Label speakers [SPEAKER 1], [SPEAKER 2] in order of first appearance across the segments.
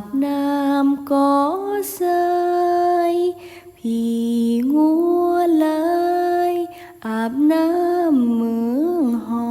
[SPEAKER 1] าบน้ำก็เสยพี่งัวเลยอาบน้ำเมืองหอ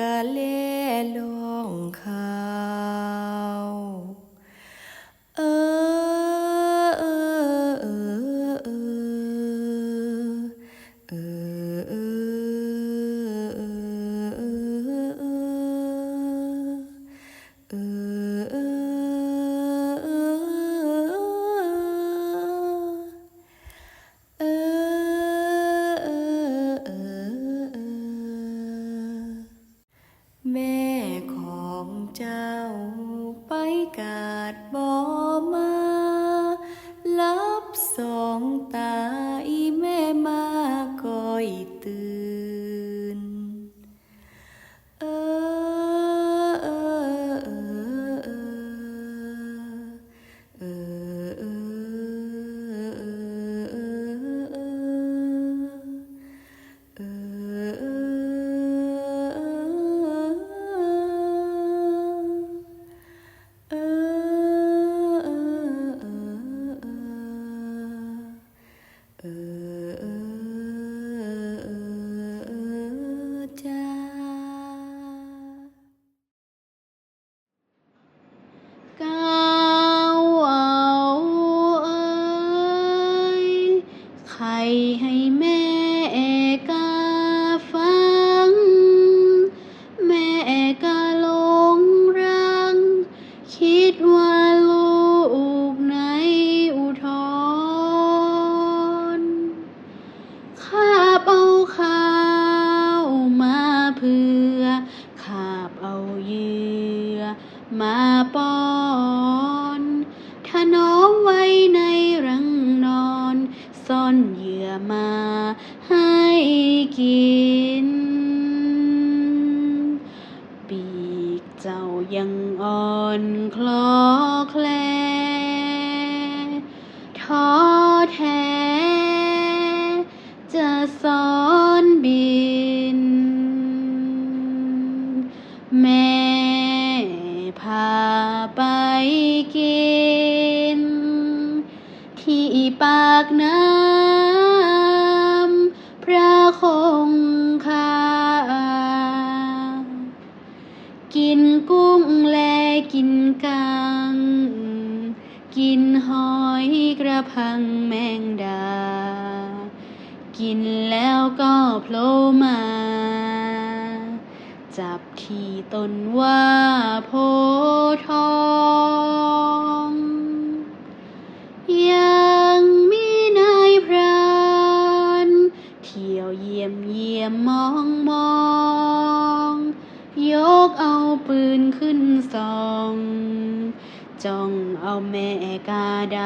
[SPEAKER 1] กเล่ลงเขาเออ เจ้าไปกาดบ่มา ลับสองตาอีแม่มา
[SPEAKER 2] คอย พังแมงดา กินแล้วก็โผล่มา จับขี่ตนว่าโพทองยังมีนายพรานเที่ยวเยี่ยมเยี่ยมมองมอง ยกเอาปืนขึ้นส่อง จ้องเอาแม่กาด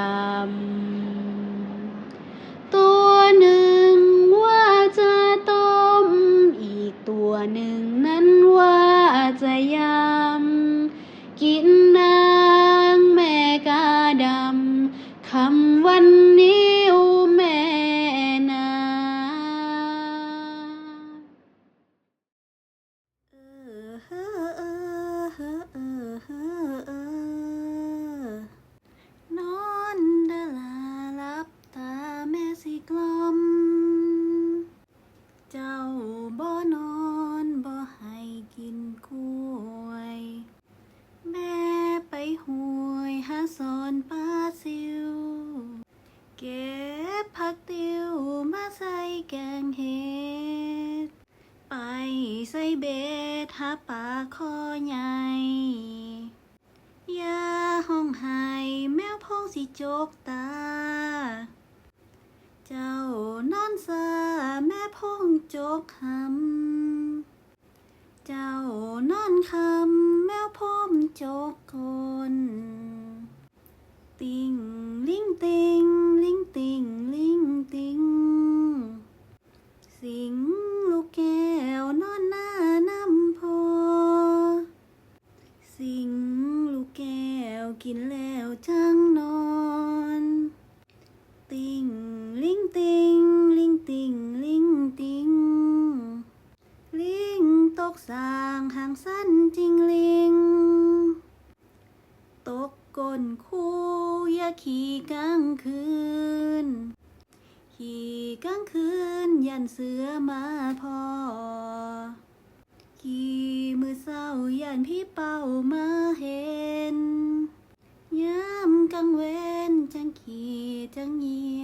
[SPEAKER 2] ำ ตัวหนึ่งว่า
[SPEAKER 1] บ็
[SPEAKER 2] ดหาปลาคอใหญ่ยาห้องไห้แมวพองสิจกตา เจ้านอนซาแม่พองจกหำเจ้านอนคำแมวพอมจกคนติงลิงติงลิงติงลิงติง สิงลูกแก้วนอนหน้าน้ำพอ สิงลูกแกินแล้วจังนอน ติงลิงติงลิงติงลิงติงลิงตกสางหางสั้นจริงลิง ตกก้นคูอย่าขี่กลางคืน ขี่กลางคืนยันเสือมาพอขี่มือเศร้ายันพี่เป่ามาเห็น กังเว้นจังขี่จังเหยีย